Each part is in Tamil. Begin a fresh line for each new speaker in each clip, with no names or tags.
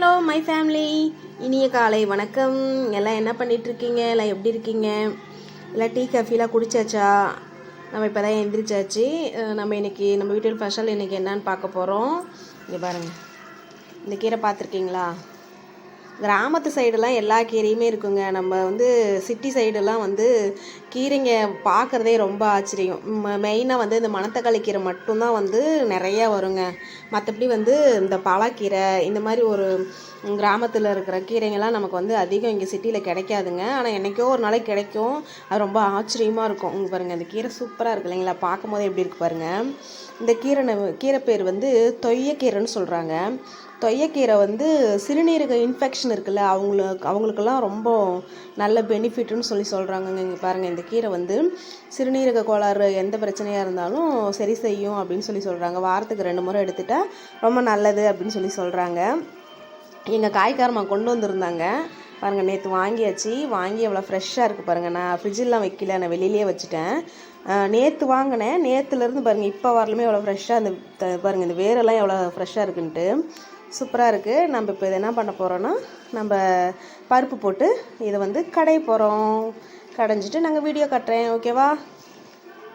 ஹலோ மை ஃபேமிலி இனிய காலை வணக்கம். எல்லாம் என்ன பண்ணிட்டு இருக்கீங்க எல்லாம் எப்படி இருக்கீங்க? எல்லாம் டீ காஃபிலாம் குடிச்சாச்சா? நம்ம இப்போ தான் எந்திரிச்சாச்சு நம்ம இன்னைக்கு நம்ம வீட்டில் ஸ்பெஷல் இன்னைக்கு என்னன்னு பார்க்க போகிறோம் இங்கே பாருங்கள் இந்த கீரை பார்த்துருக்கீங்களா? கிராமத்து சைடெல்லாம் எல்லா கீரையுமே இருக்குங்க. நம்ம வந்து சிட்டி சைடெல்லாம் வந்து கீரைங்க பார்க்குறதே ரொம்ப ஆச்சரியம். மெயினாக வந்து இந்த மணத்தக்காளி கீரை மட்டும்தான் வந்து நிறையா வருங்க. மற்றபடி வந்து இந்த பாலாக்கீரை இந்த மாதிரி ஒரு கிராமத்தில் இருக்கிற கீரைங்கெல்லாம் நமக்கு வந்து அதிகம் இங்கே சிட்டியில் கிடைக்காதுங்க. ஆனால் என்றைக்கோ ஒரு நாளைக்கு கிடைக்கும். அது ரொம்ப ஆச்சரியமாக இருக்கும். இங்கே பாருங்கள் இந்த கீரை சூப்பராக இருக்கு இல்லைங்களா? பார்க்கும்போதே எப்படி இருக்கு பாருங்கள் இந்த கீரை கீரை பேர் வந்து தொய்யக்கீரைன்னு சொல்கிறாங்க தொய்யக்கீரை வந்து சிறுநீரக இன்ஃபெக்ஷன் இருக்குல்ல அவங்களுக்கு அவங்களுக்கெல்லாம் ரொம்ப நல்ல பெனிஃபிட்னு சொல்லி சொல்கிறாங்கங்க இங்கே பாருங்கள் இந்த கீரை வந்து சிறுநீரக கோளாறு எந்த பிரச்சனையாக இருந்தாலும் சரி செய்யும் அப்படின்னு சொல்லி சொல்கிறாங்க வாரத்துக்கு ரெண்டு முறை எடுத்துட்டால் ரொம்ப நல்லது அப்படின்னு சொல்லி சொல்கிறாங்க எங்கள் காய்க்காரமாக கொண்டு வந்திருந்தாங்க. பாருங்கள் நேற்று வாங்கியாச்சு. வாங்கி எவ்வளோ ஃப்ரெஷ்ஷாக இருக்குது பாருங்கள் நான் ஃப்ரிட்ஜிலாம் வைக்கல நான் வெளியிலே வச்சுட்டேன். நேற்று வாங்கினேன். நேற்றுலேருந்து பாருங்கள் இப்போ வரலுமே எவ்வளோ ஃப்ரெஷ்ஷாக இந்த பாருங்கள் இந்த வேரெல்லாம் எவ்வளோ ஃப்ரெஷ்ஷாக இருக்குன்ட்டு. சூப்பராக இருக்குது நம்ம இப்போ இதை என்ன பண்ண போகிறோன்னா நம்ம பருப்பு போட்டு இதை வந்து கடைய போகிறோம் கடைஞ்சிட்டு நாங்கள் வீடியோ கட்டுறேன். ஓகேவா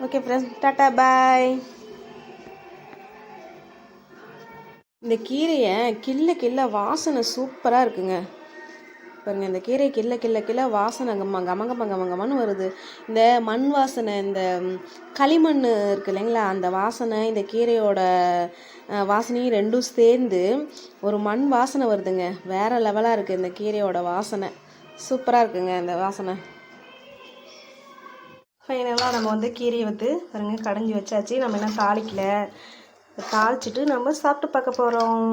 ஓகே ஃப்ரெண்ட்ஸ் டாட்டா பாய் இந்த கீரையை கில்ல கில்ல வாசனை சூப்பராக இருக்குங்க. பாருங்க இந்த கீரை கிள்ள கில்ல கிள்ள வாசனை கம்ம கம கம கம கமன்னு வருது. இந்த மண் வாசனை இந்த களிமண் இருக்கு இல்லைங்களா அந்த வாசனை இந்த கீரையோட வாசனையும் ரெண்டும் சேர்ந்து ஒரு மண் வாசனை வருதுங்க. வேற லெவலாக இருக்குது இந்த கீரையோட வாசனை. சூப்பராக இருக்குங்க இந்த வாசனை. ஃபைனலாக நம்ம வந்து கீரையை வந்து பாருங்க கடைஞ்சி வச்சாச்சு. நம்ம என்ன தாளிக்கல? தாளிச்சிட்டு நம்ம சாப்பிட்டு பார்க்க போகிறோம்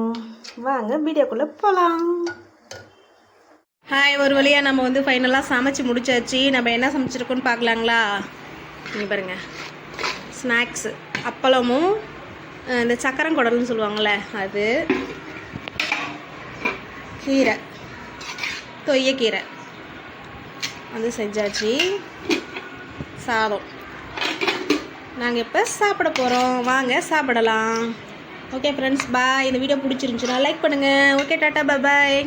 வாங்க வீடியோக்குள்ளே போகலாம் ஹாய் ஒரு வழியாக நம்ம வந்து ஃபைனலாக சமைச்சு முடிச்சாச்சு. நம்ம என்ன சமைச்சிருக்கோன்னு பார்க்கலாங்களா? நீங்கள் பாருங்கள் ஸ்நாக்ஸு அப்பளமும் இந்த சக்கரங்குடல்னு சொல்லுவாங்கள்ல அது. கீரை. தொய்யக்கீரை வந்து செஞ்சாச்சு. சாதம். நாங்கள் இப்போ சாப்பிட போகிறோம் வாங்க சாப்பிடலாம். ஓகே ஃப்ரெண்ட்ஸ் பாய் இந்த வீடியோ பிடிச்சிருந்துச்சுன்னா லைக் பண்ணுங்கள் ஓகே டாட்டா பாய்